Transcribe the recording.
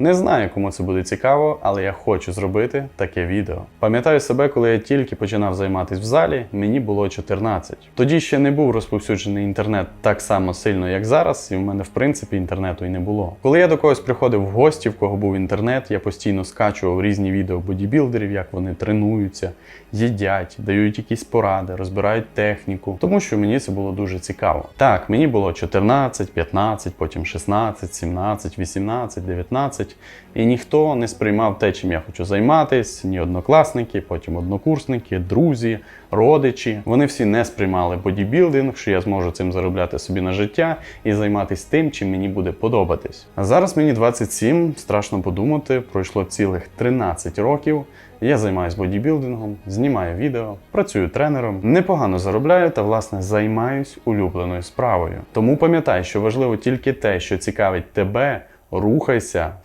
Не знаю, кому це буде цікаво, але я хочу зробити таке відео. Пам'ятаю себе, коли я тільки починав займатися в залі, мені було 14. Тоді ще не був розповсюджений інтернет так само сильно, як зараз, і в мене в принципі інтернету і не було. Коли я до когось приходив в гості, в кого був інтернет, я постійно скачував різні відео бодібілдерів, як вони тренуються, їдять, дають якісь поради, розбирають техніку, тому що мені це було дуже цікаво. Так, мені було 14, 15, потім 16, 17, 18, 19, і ніхто не сприймав те, чим я хочу займатися, ні однокласники, потім однокурсники, друзі, родичі. Вони всі не сприймали бодібілдинг, що я зможу цим заробляти собі на життя і займатися тим, чим мені буде подобатись. А зараз мені 27, страшно подумати, пройшло цілих 13 років. Я займаюся бодібілдингом, знімаю відео, працюю тренером, непогано заробляю та власне займаюсь улюбленою справою. Тому пам'ятай, що важливо тільки те, що цікавить тебе. Рухайся,